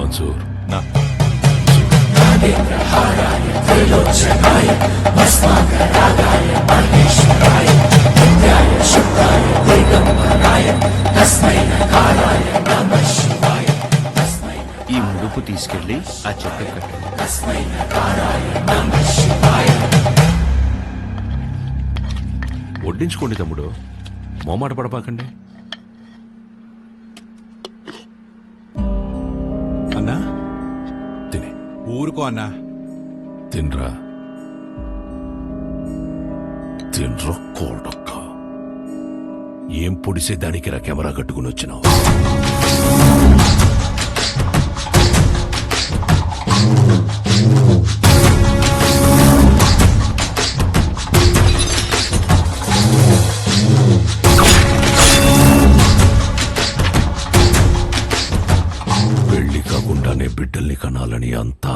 మన్సూర్ నా ఈ ముడుపు తీసుకెళ్ళి ఆ చెట్టు కట్టు. వడ్డించుకోండి తమ్ముడు. మోమాట పడపాకండి. ఊరుకో అన్నా. తినరా. తినరా ఏం పొడిసే దానికి రా కెమెరా కట్టుకుని వచ్చినావు? పెళ్ళి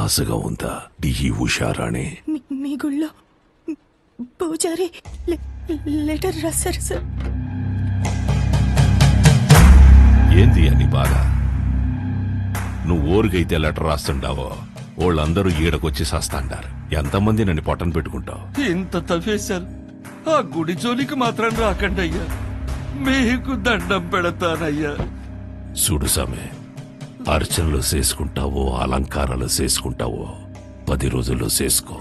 ఆశగా ఉందా డిహి హుషారాణి? మీ- మీ గుళ్ళో. పూజారి లె- లెటర్ రాశారు సార్. ఏంది అని బాధ నువ్వు ఊరికైతే లెటర్ రాస్తుండావో వాళ్ళందరూ ఈడకొచ్చి సస్తాండారు. ఎంతమంది నన్ను పొట్టన పెట్టుకుంటావు? ఇంత తవ్వేశారు ఆ గుడి జోలికి మాత్రం రాకండి అయ్యా మీకు దండం పెడతానయ్యా. చూడు సామె అర్చనలు చేసుకుంటావో అలంకారాలు చేసుకుంటావో పది రోజుల్లో చేసుకో.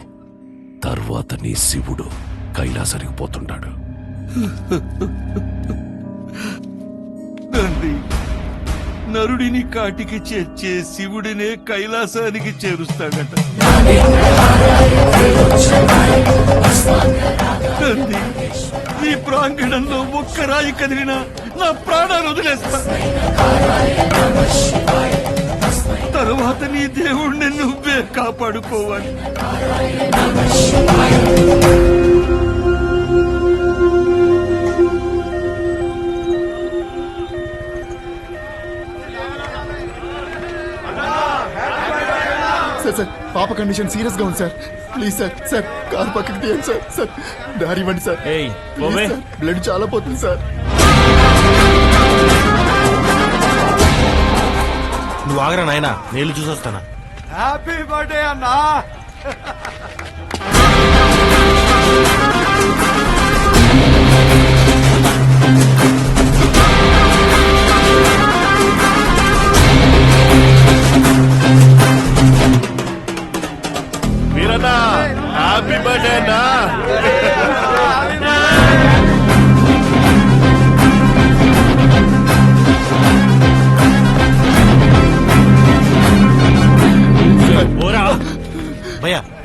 తర్వాత నీ శివుడు కైలాసానికి పోతుంటాడు. నరుడిని కాటికి చేర్చే శివుడినే కైలాసానికి చేరుస్తాడట. ఈ ప్రాంగణంలో ఒక్క రాయి కదిలినా నా ప్రాణాలు వదిలేస్తా. తరువాత నీ దేవుణ్ణి నువ్వే కాపాడుకోవాలి. Sir sir. పాప కండిషన్ సీరియస్గా ఉంది sir. Please sir sir. Car పక్కకి తీయండి సార్ సార్. దారి ఇవ్వండి సార్. ఏయ్, ప్లీజ్ పోవే. సార్. బ్లడ్ చాలా పోతుంది సార్. నువ్వు ఆగరా నాయనా? నీళ్ళు చూసొస్తానా? హ్యాపీ బర్త్డే అన్నా.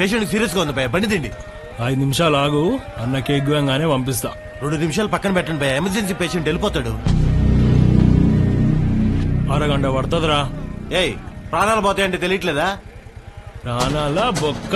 పేషెంట్ సీరియస్గా ఉంది భయ్యా బండి తిండి. ఐదు నిమిషాలు ఆగు అన్న కేక్ గానే పంపిస్తా. రెండు నిమిషాలు పక్కన పెట్టండి భయ్యా ఎమర్జెన్సీ పేషెంట్ వెళ్ళిపోతాడు. అరగంట పడుతుందిరా. ఏయ్ ప్రాణాలు పోతాయంటే తెలియట్లేదా? ప్రాణాల బొక్క.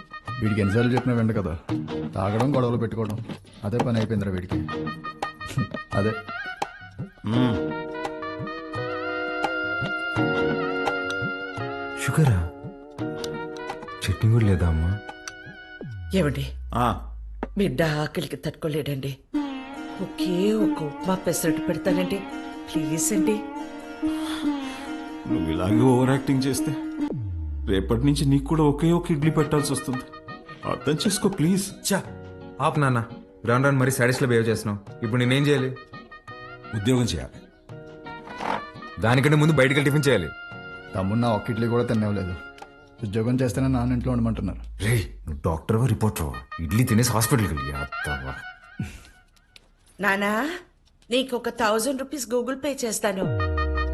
వీడికి ఎన్నిసార్లు చెప్పినా వెంట కదా. తాగడం గొడవలు పెట్టుకోవడం. అదే పని అయిపోయిందిరా వీడికి. అదే. షుగరా? చట్నీ కూడా లేదా అమ్మా? ఏమండి? ఆ, బిడ్డ ఆకలికి తట్టుకోలేడండి. ఒకే ఒక ఉప్మా పెసరట్టు పెడతానండి. ప్లీజ్ అండి. నువ్వు ఇలాగే ఓవర్ యాక్టింగ్ చేస్తే రేపటి నుంచి నీకు కూడా ఒకే ఒక ఇడ్లీ పెట్టాల్సి వస్తుంది. అర్థం చేసుకో ప్లీజ్. చా ఆప్ నాన్న. రాను రాను మరీ సాడీస్లో బిహేవ్ చేస్తున్నావు. ఇప్పుడు నేనేం చేయాలి? ఉద్యోగం చేయాలి. దానికంటే ముందు బయటికి టిఫిన్ చేయాలి. తమ్ముడు నా ఒక్క ఇడ్లీ కూడా తినలేదు ఉద్యోగం చేస్తేనే నాన్న ఇంట్లో ఉండమంటున్నారు. రే నువ్వు డాక్టర్వా రిపోర్టర్వా ఇడ్లీ తినేసి హాస్పిటల్కి వెళ్ళి అత్తవా నానా నీకు ఒక థౌజండ్ రూపీస్ గూగుల్ పే చేస్తాను.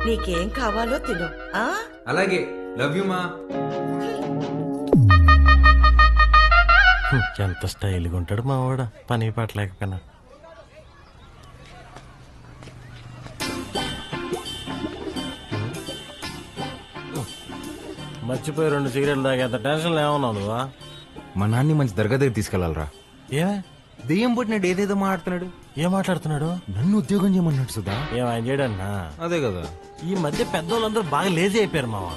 నీకేం కావాలో తిను ఆ? అలాగే లవ్ యూ మా. ఎంత స్టైల్గా ఉంటాడు మా వాడ పని పట్టలేకపోయినా మర్చిపోయి రెండు సిగరెట్లు తాగేంత టెన్షన్ ఏమన్నావు నువ్వా? మా నాన్ని మంచి దర్గా దగ్గర తీసుకెళ్ళాలరా. ఏమే దెయ్యం పుట్టినాడు ఏదేదో మాట్లాడుతున్నాడు. ఏం మాట్లాడుతున్నాడు? నన్ను ఉద్యోగం చేయమన్నాడు సుధా. ఏం ఆయన చేయడన్నా అదే కదా. ఈ మధ్య పెద్దోళ్ళందరూ బాగా లేజీ అయిపోయారు మావా.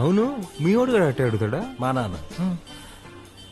అవును మీ వాడు కూడా అట్టే అడుగుతాడా? మా నాన్న.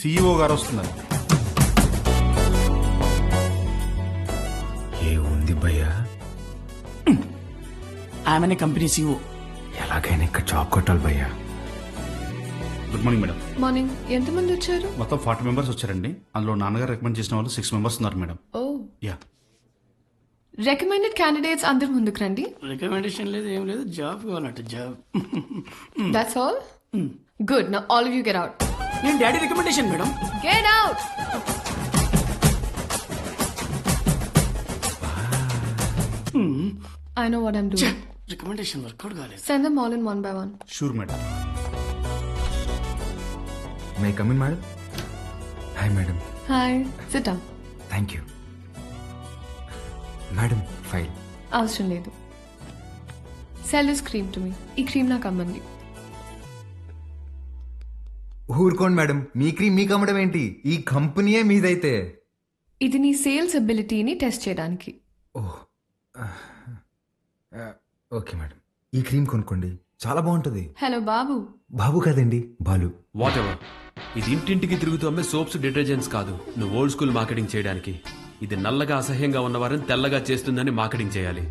సిఇఓ గారు వస్తున్నారు. ఏ ఉంది భయ్యా? ఆమెనే కంపెనీ సీఓ ఎలాగైనా ఇక్కడ జాబ్ కొట్టాలి భయ్యా. గుడ్ మార్నింగ్ మేడం మార్నింగ్ ఎంతమంది వచ్చారు? మొత్తం ఫార్టీ మెంబర్స్ వచ్చారండి. అందులో నాన్నగారు రికమెండ్ చేసిన వాళ్ళు సిక్స్ మెంబర్స్ ఉన్నారు madam oh. Yeah recommended candidates అందరు ముందుకు రండి. రికమెండేషన్ లేదు ఏం లేదు. జాబ్ కావాలంట జాబ్ దట్స్ ఆల్ గుడ్ నా all of you get out నేను daddy recommendation madam. Get out I know what I'm doing. Recommendation work out కాలేదు. Send them all in one by one. Sure madam may come in madam hi madam Hi. Sit down. Thank you madam file అవసరం లేదు sell this cream to me ఈ cream నాకు అమ్మంది ఊరుకోండి madam. మీ cream మీకు అమ్మడం ఏంటి? ఈ కంపెనీయే మీదైతే. ఇది నీ సేల్స్ అబిలిటీని టెస్ట్ చేయడానికి. ఓహ్. Okay madam. ఈ క్రీమ్ కొనుక్కోండి. చాలా బాగుంటుంది. హలో బాబు. బాబు కాదండి బాలు. వాట్ ఎవర్ ఇది ఇంటింటికి తిరుగుతూ అమ్మే సోప్స్ డిటర్జెంట్స్ కాదు. నువ్వు ఓల్డ్ స్కూల్ మార్కెటింగ్ చేయడానికి. ఇది నల్లగా అసహ్యంగా ఉన్నవారిని తెల్లగా చేస్తుందని మార్కెటింగ్ చేయాలి.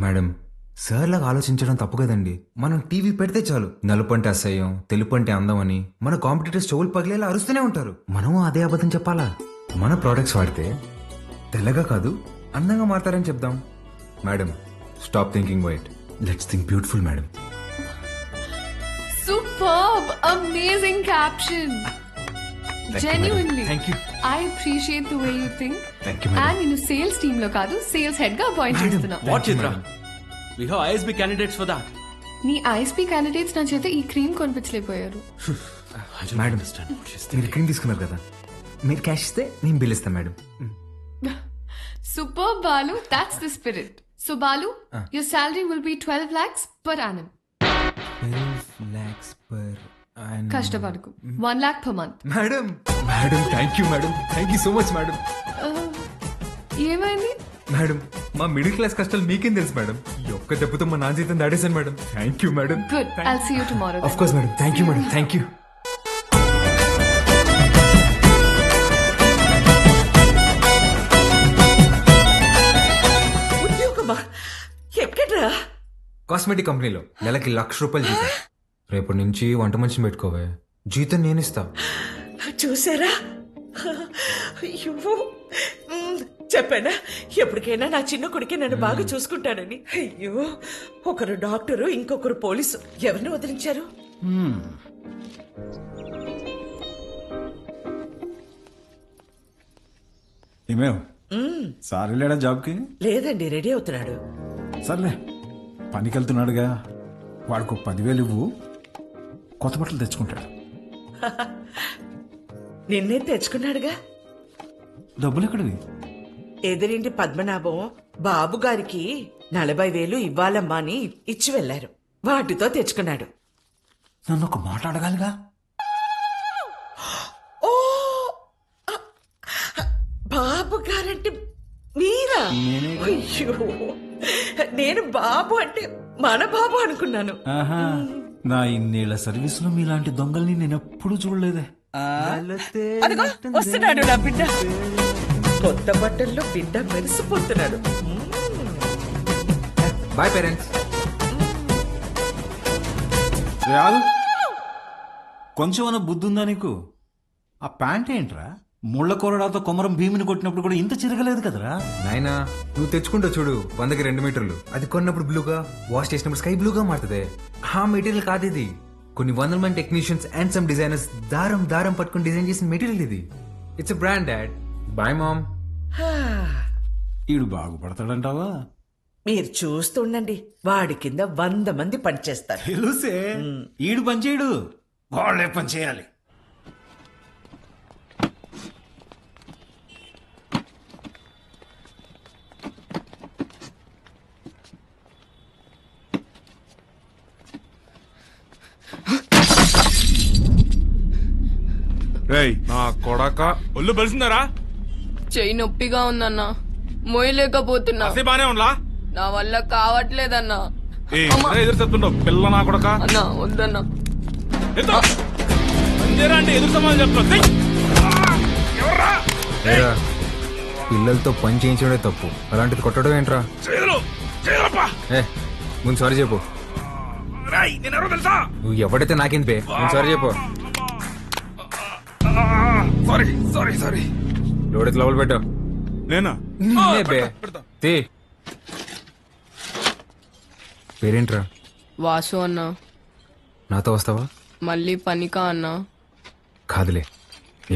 మేడం సార్ లాగా ఆలోచించడం తప్పు కదండి. మనం టీవీ పెడితే చాలు. నలుపు అంటే అసహ్యం తెలుపు అంటే అందం అని మన కాంపిటీటర్స్ చెవులు పగిలేలా అరుస్తూనే ఉంటారు. మనం అదే అబద్ధం చెప్పాలా? మన ప్రోడక్ట్స్ వాడితే తెల్లగా కాదు అందంగా మారతారని చెప్దాం. Madam stop thinking white. Let's think beautiful madam. Superb amazing caption. Genuinely thank you I appreciate the way you think Thank you, madam. And నేను సేల్స్ టీమ్లో కాదు సేల్స్ హెడ్గా అపాయింట్ చేస్తున్నా. What Chitra we have ISB candidates for that నీ ISP candidates నా చేత ఈ cream కొనిపించలేకపోయారు. మేడం మీరు క్రీమ్ తీసుకున్నారు కదా. మీరు క్యాష్ ఇస్తే నేను బిల్ ఇస్తాను madam super Balu that's the spirit so Balu your salary will be twelve lakhs per annum lakhs per కష్టపడకు. One lakh per month madam madam thank you madam thank you so much madam ఏమైంది? Madam మా middle class కష్టాలు మీకేం తెలుసు madam? ఈ ఒక్క దెబ్బతో మా నాన్న జీతం దాడేశాను madam. Thank you madam. Good I'll see you tomorrow of course madam. Thank you madam. Thank you ఉద్యోగమా? ఎక్కడ్రా కాస్మెటిక్ కంపెనీలో నెలకి లక్ష రూపాయలు జీతం. రేపటి నుంచి వంట మనిషిని పెట్టుకోవే. జీతం నేను ఇస్తా చూసారా? అయ్యో. చెప్పానా? ఎప్పటికైనా నా చిన్న కొడుకే నన్ను బాగా చూసుకుంటానని అయ్యో ఒకరు డాక్టరు ఇంకొకరు పోలీసు. ఎవరిని వదిలించారు? ఏమేవ్ సార్ వెళ్ళాడా జాబ్కి? లేదండి రెడీ అవుతున్నాడు. సర్లే పనికి వెళ్తున్నాడుగా వాడికి ఒక పదివేలు ఇవ్వు. కొత్త బట్టలు తెచ్చుకుంటాడు. నిన్నే తెచ్చుకున్నాడుగా? డబ్బులు ఎక్కడివి? ఎదురింటి పద్మనాభం బాబు గారికి నలభై వేలు ఇవ్వాలమ్మా అని ఇచ్చి వెళ్ళారు వాటితో తెచ్చుకున్నాడు. నన్ను ఒక మాట అడగాలిగా? ఓ బాబు గారంటే మీరా? అయ్యో నేను బాబు అంటే మన బాబు అనుకున్నాను. ఆహా నా ఇన్నేళ్ళ సర్వీసులో మీలాంటి దొంగల్ని నేను ఎప్పుడూ చూడలేదే వస్తున్నాడు నా బిడ్డ. కొత్త బట్టల్లో బిడ్డ మెరిసిపోతున్నాడు. Boy parents. కొంచెమన్నా బుద్ధి ఉందా నీకు? ఆ ప్యాంట్ ఏంట్రా? ముళ్ళ కొరడాతో కొమరం భీమిని కొట్టినప్పుడు కూడా ఇంత చిరగలేదు కదరా? నాయనా నువ్వు తెచ్చుకుంటావు చూడు వందకి రెండు మీటర్లు. అది కొన్నప్పుడు బ్లూగా వాష్ చేసినప్పుడు స్కై బ్లూగా మారుతుంది. ఆ మెటీరియల్ కాదు ఇది కొన్ని వందల మంది టెక్నీషియన్స్ అండ్ సమ్ డిజైనర్స్ దారం దారం పట్టుకుని డిజైన్ చేసిన మెటీరియల్ ఇది. It's brand dad boy mom ఈడు బాగుపడతాడంటావా? మీరు చూస్తుండండి వాడి కింద వంద మంది పనిచేస్తారు. తెలుసే. ఈడు పని చేయడు. వాళ్ళే పని చేయాలి. రేయ్ నా కొడక. ఒళ్ళు బలిసిందరా చెయ్యి నొప్పిగా ఉందన్నా మోయలేకపోతున్నా బానే ఉండలా నా వల్ల కావట్లేదన్నా ఎదురు చెప్తుండవు పిల్ల నా కొడక అన్నా వద్దన్నా అంటే ఎదురు సమాధానం చెప్తా ఏరా, పిల్లలతో పని చేయించడే తప్పు అలాంటిది కొట్టడం ఏంట్రా ఏ ముందు సారీ చెప్పు నువ్వు ఎవడైతే నాకేం పే ముందు సారీ చెప్పు సారీ సారీ సారీ లోడెత్తి లోపల పెట్టు నేనా? నిన్నే బే. తీ. పేరేంట్రా? వాసు అన్నా. నాతో వస్తావా? మళ్ళీ పనికా అన్నా? కాదులే.